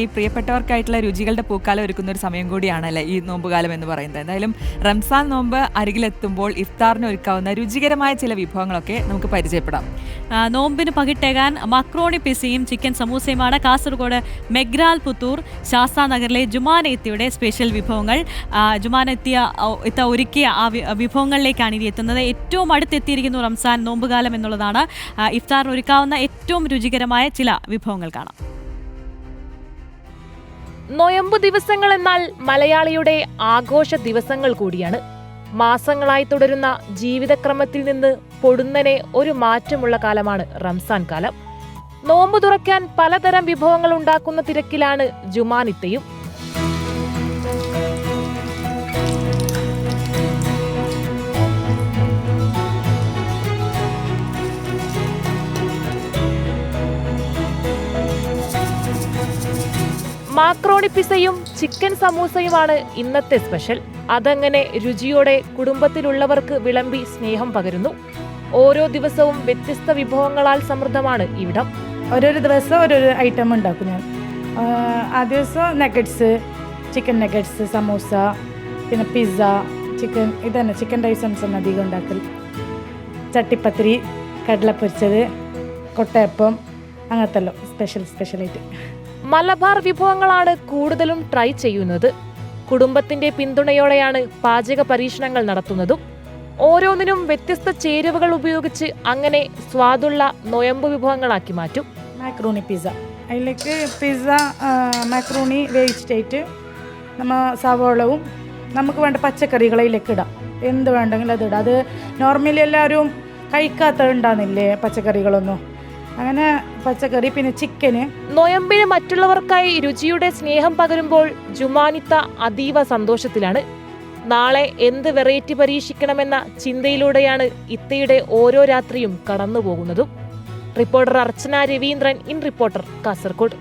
ഈ പ്രിയപ്പെട്ടവർക്കായിട്ടുള്ള രുചികളുടെ പൂക്കാലം ഒരുക്കുന്ന ഒരു സമയം കൂടിയാണല്ലേ ഈ നോമ്പുകാലം എന്ന് പറയുന്നത്. എന്തായാലും റംസാൻ നോമ്പ് അരികിലെത്തുമ്പോൾ ഇഫ്താറിന് ഒരുക്കാവുന്ന രുചികരമായ ചില വിഭവങ്ങളൊക്കെ നമുക്ക് പരിചയപ്പെടാം. നോമ്പിന് പകിട്ടേകാൻ മക്രോണി പിസയും ചിക്കൻ സമൂസയുമാണ് കാസർഗോഡ് മെഗ്രാൽ പുത്തൂർ ശാസ്താ നഗറിലെ ജുമാനെത്തിയുടെ സ്പെഷ്യൽ വിഭവങ്ങൾ. ജുമാനെത്തിയ എത്ത ഒരുക്കിയ ആ വിഭവങ്ങളിലേക്കാണ് ഇനി എത്തുന്നത്. ഏറ്റവും അടുത്തെത്തിയിരിക്കുന്നു റംസാൻ നോമ്പുകാലം എന്നുള്ളതാണ്. ഇഫ്താറിന് ഒരുക്കാവുന്ന ഏറ്റവും രുചികരമായ ചില വിഭവങ്ങൾ കാണാം. നൊയമ്പ് ദിവസങ്ങൾ എന്നാൽ മലയാളിയുടെ ആഘോഷ ദിവസങ്ങൾ കൂടിയാണ്. മാസങ്ങളായി തുടരുന്ന ജീവിതക്രമത്തിൽ നിന്ന് പൊടുന്നനെ ഒരു മാറ്റമുള്ള കാലമാണ് റംസാൻ കാലം. നോമ്പ് തുറക്കാൻ പലതരം വിഭവങ്ങൾ ഉണ്ടാക്കുന്ന തിരക്കിലാണ് ജുമാനിത്തയും. മാക്രോണി പിസയും ചിക്കൻ സമൂസയുമാണ് ഇന്നത്തെ സ്പെഷ്യൽ. അതങ്ങനെ രുചിയോടെ കുടുംബത്തിലുള്ളവർക്ക് വിളമ്പി സ്നേഹം പകരുന്നു. ഓരോ ദിവസവും വ്യത്യസ്ത വിഭവങ്ങളാൽ സമൃദ്ധമാണ് ഇവിടം. ഓരോരോ ദിവസം ഓരോരോ ഐറ്റം ഉണ്ടാക്കും ഞാൻ. ആ, ദിവസം നഗറ്റ്സ് ചിക്കൻ നഗറ്റ്സ് സമൂസ പിന്നെ പിസ്സ ചിക്കൻ ഇതന്നെ ചിക്കൻ ഐറ്റംസ് ആണ് അധികം ഉണ്ടാക്കൽ. ചട്ടിപ്പത്തിരി കടലപ്പൊരിച്ചത് കൊട്ടയപ്പം അങ്ങനത്തെല്ലോ സ്പെഷ്യൽ സ്പെഷ്യലായിട്ട് മലബാർ വിഭവങ്ങളാണ് കൂടുതലും ട്രൈ ചെയ്യുന്നത്. കുടുംബത്തിന്റെ പിന്തുണയോടെയാണ് പാചക പരീക്ഷണങ്ങൾ നടത്തുന്നതും. ഓരോന്നിനും വ്യത്യസ്ത ചേരുവകൾ ഉപയോഗിച്ച് അങ്ങനെ സ്വാദുള്ള നൊയമ്പ് വിഭവങ്ങളാക്കി മാറ്റും. മാക്രൂണി പിസ്സ അതിലേക്ക് പിസ്സ മാക്രൂണി വേവിച്ചിട്ടായിട്ട് നമ്മ സവോളവും നമുക്ക് വേണ്ട പച്ചക്കറികൾ അതിലേക്ക് ഇടാം. എന്ത് വേണ്ടെങ്കിലും അത് ഇടാം. അത് നോർമലി എല്ലാവരും കഴിക്കാത്ത ഉണ്ടാകുന്നില്ലേ പച്ചക്കറികളൊന്നും? അങ്ങനെ പച്ചക്കറി പിന്നെ ചിക്കന് നൊയമ്പിന് മറ്റുള്ളവർക്കായി രുചിയുടെ സ്നേഹം പകരുമ്പോൾ ജുമാനിത്ത അതീവ സന്തോഷത്തിലാണ്. നാളെ എന്ത് വെറൈറ്റി പരീക്ഷിക്കണമെന്ന ചിന്തയിലൂടെയാണ് ഇത്തയുടെ ഓരോ രാത്രിയും കടന്നുപോകുന്നതും. Reporter Archana Raveendran in reporter Kasargod